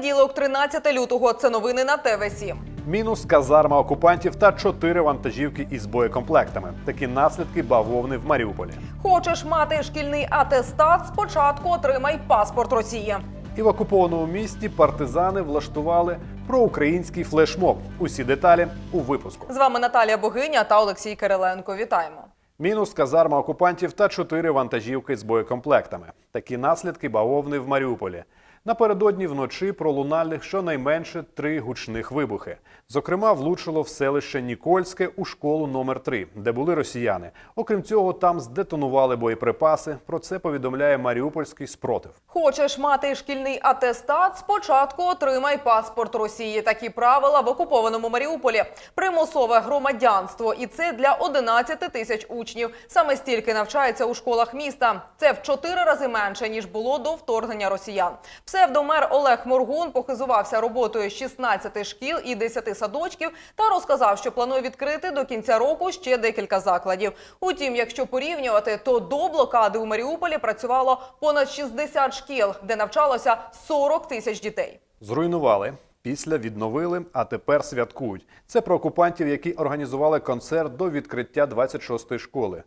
Понеділок, 13 лютого. Це новини на ТВ 7 Мінус казарма окупантів та чотири вантажівки із боєкомплектами. Такі наслідки бавовни в Маріуполі. Хочеш мати шкільний атестат? Спочатку отримай паспорт Росії. І в окупованому місті партизани влаштували проукраїнський флешмоб. Усі деталі у випуску. З вами Наталія Богиня та Олексій Кириленко. Вітаємо. Мінус казарма окупантів та чотири вантажівки з боєкомплектами. Такі наслідки бавовни в Маріуполі. Напередодні вночі пролунальних щонайменше три гучних вибухи. Зокрема, влучило в селище Нікольське у школу номер 3 де були росіяни. Окрім цього, там здетонували боєприпаси. Про це повідомляє Маріупольський спротив. Хочеш мати шкільний атестат? Спочатку отримай паспорт Росії. Такі правила в окупованому Маріуполі. Примусове громадянство, і це для 11 тисяч учнів. Саме стільки навчається у школах міста. Це в чотири рази менше ніж було до вторгнення росіян. Псевдомер Олег Моргун похизувався роботою 16 шкіл і 10 садочків та розказав, що планує відкрити до кінця року ще декілька закладів. Утім, якщо порівнювати, то до блокади у Маріуполі працювало понад 60 шкіл, де навчалося 40 тисяч дітей. Зруйнували. Після відновили, а тепер святкують. Це про окупантів, які організували концерт до відкриття 26-ї школи.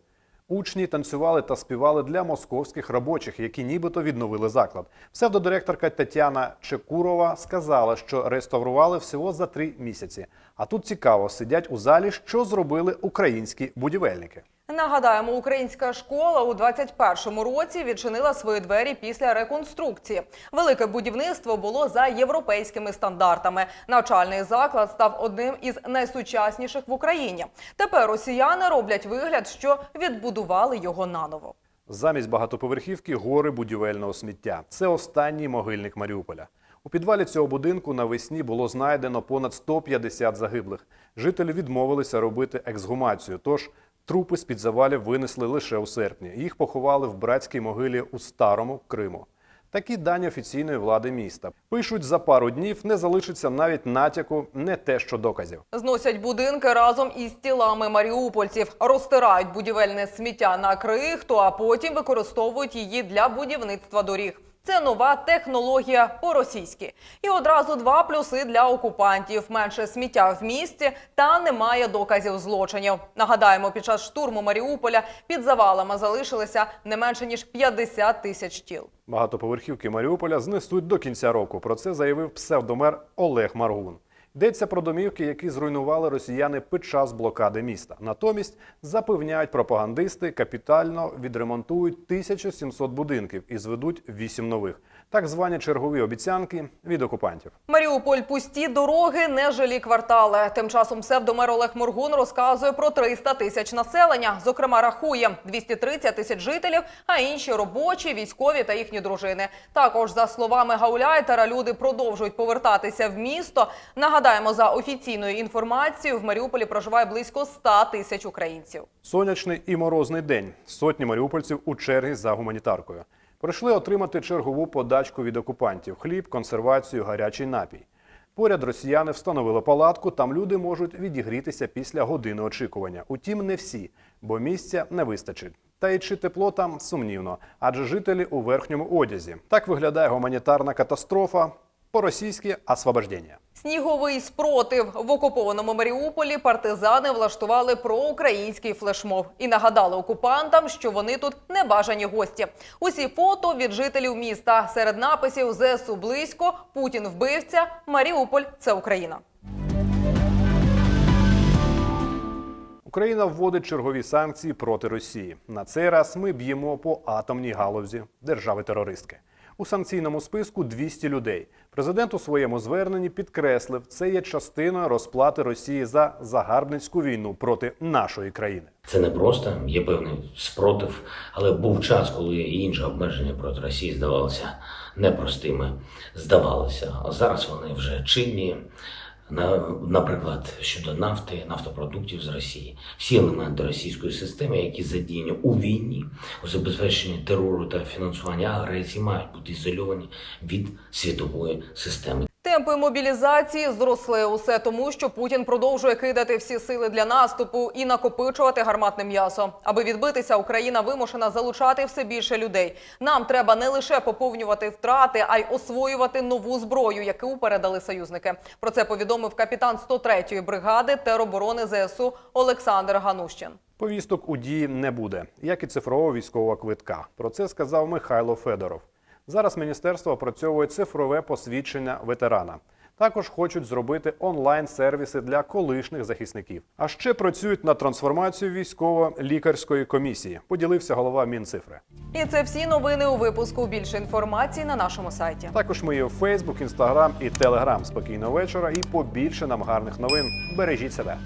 Учні танцювали та співали для московських робочих, які нібито відновили заклад. Псевдодиректорка Тетяна Чекурова сказала, що реставрували всього за три місяці. А тут цікаво, сидять у залі, що зробили українські будівельники. Нагадаємо, українська школа у 21-му році відчинила свої двері після реконструкції. Велике будівництво було за європейськими стандартами. Навчальний заклад став одним із найсучасніших в Україні. Тепер росіяни роблять вигляд, що відбудували його наново. Замість багатоповерхівки гори будівельного сміття. Це останній могильник Маріуполя. У підвалі цього будинку навесні було знайдено понад 150 загиблих. Жителі відмовилися робити ексгумацію, тож трупи з під завалів винесли лише у серпні. Їх поховали в братській могилі у старому Криму. Такі дані офіційної влади міста. Пишуть, за пару днів не залишиться навіть натяку, не те що доказів. Зносять будинки разом із тілами маріупольців, розтирають будівельне сміття на крихту, а потім використовують її для будівництва доріг. Це нова технологія по-російськи. І одразу два плюси для окупантів: менше сміття в місті та немає доказів злочинів. Нагадаємо, під час штурму Маріуполя під завалами залишилися не менше ніж 50 тисяч тіл. Багатоповерхівки Маріуполя знесуть до кінця року. Про це заявив псевдомер Олег Маргун. Йдеться про домівки, які зруйнували росіяни під час блокади міста. Натомість запевняють пропагандисти, капітально відремонтують 1700 будинків і зведуть 8 нових. Так звані чергові обіцянки від окупантів. Маріуполь пусті дороги, нежилі квартали. Тим часом псевдомер Олег Моргун розказує про 300 тисяч населення. Зокрема, рахує 230 тисяч жителів, а інші робочі, військові та їхні дружини. Також за словами Гауляйтера, люди продовжують повертатися в місто. Нагадаємо, за офіційною інформацією, в Маріуполі проживає близько 100 тисяч українців. Сонячний і морозний день. Сотні маріупольців у черзі за гуманітаркою. Прийшли отримати чергову подачку від окупантів: хліб, консервацію, гарячий напій. Поряд росіяни встановили палатку. Там люди можуть відігрітися після години очікування. Утім, не всі, бо місця не вистачить. Та й чи тепло там сумнівно, адже жителі у верхньому одязі. Так виглядає гуманітарна катастрофа по-російськи освобождення. Сніговий спротив в окупованому Маріуполі партизани влаштували проукраїнський флешмоб і нагадали окупантам, що вони тут небажані гості. Усі фото від жителів міста серед написів ЗСУ близько, Путін вбивця, Маріуполь це Україна. Україна вводить чергові санкції проти Росії. На цей раз ми б'ємо по атомній галузі держави-терористки. У санкційному списку 200 людей. Президент у своєму зверненні підкреслив, це є частиною розплати Росії за загарбницьку війну проти нашої країни. Це не просто, є певний спротив, але був час, коли інші обмеження проти Росії здавалися непростими. Здавалося, а зараз вони вже чинні. На, наприклад, щодо нафти, нафтопродуктів з Росії, всі елементи російської системи, які задіяні у війні, у забезпеченні терору та фінансування агресії, мають бути ізольовані від світової системи. Те, Темпи мобілізації зросли усе тому, що Путін продовжує кидати всі сили для наступу і накопичувати гарматне м'ясо. Аби відбитися, Україна вимушена залучати все більше людей. Нам треба не лише поповнювати втрати, а й освоювати нову зброю, яку передали союзники. Про це повідомив капітан 103-ї бригади тероборони ЗСУ Олександр Ганущин. Повісток у дії не буде, як і цифрового військового квитка. Про це сказав Михайло Федоров. Зараз міністерство опрацьовує цифрове посвідчення ветерана. Також хочуть зробити онлайн-сервіси для колишніх захисників. А ще працюють над трансформацією військово-лікарської комісії. Поділився голова Мінцифри. І це всі новини у випуску. Більше інформації на нашому сайті. Також ми є у Фейсбук, Інстаграм і Телеграм. Спокійного вечора і побільше нам гарних новин. Бережіть себе.